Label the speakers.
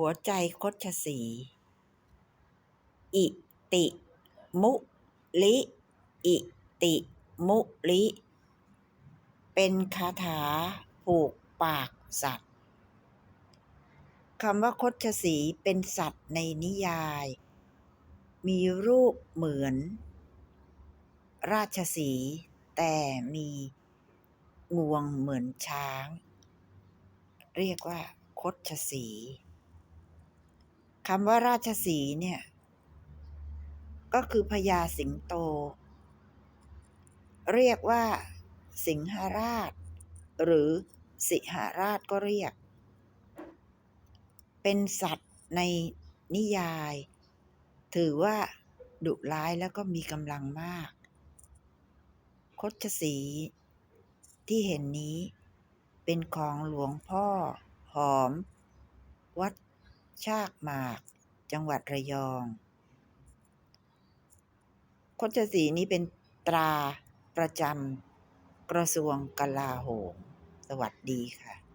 Speaker 1: หัวใจคดชสี อิติ มุลิ อิติ มุลิ เป็นคาถาผูกปากสัตว์คำว่าคดชสีเป็นสัตว์ในนิยาย มีรูปเหมือน ราชสีห์แต่มีงวงเหมือนช้าง เรียกว่าคดชสี คำว่าราชสีเนี่ย ก็คือพญาสิงโต เรียกว่า สิงหราช หรือสิหราชก็เรียก เป็นสัตว์ในนิยาย ถือว่าดุร้ายแล้วก็มีกำลังมาก คดชสีที่เห็นนี้เป็นของหลวงพ่อ หอม วัด ชากหมาก จังหวัดระยอง คดชสีนี้เป็นตราประจำกระทรวงกลาโหม สวัสดีค่ะ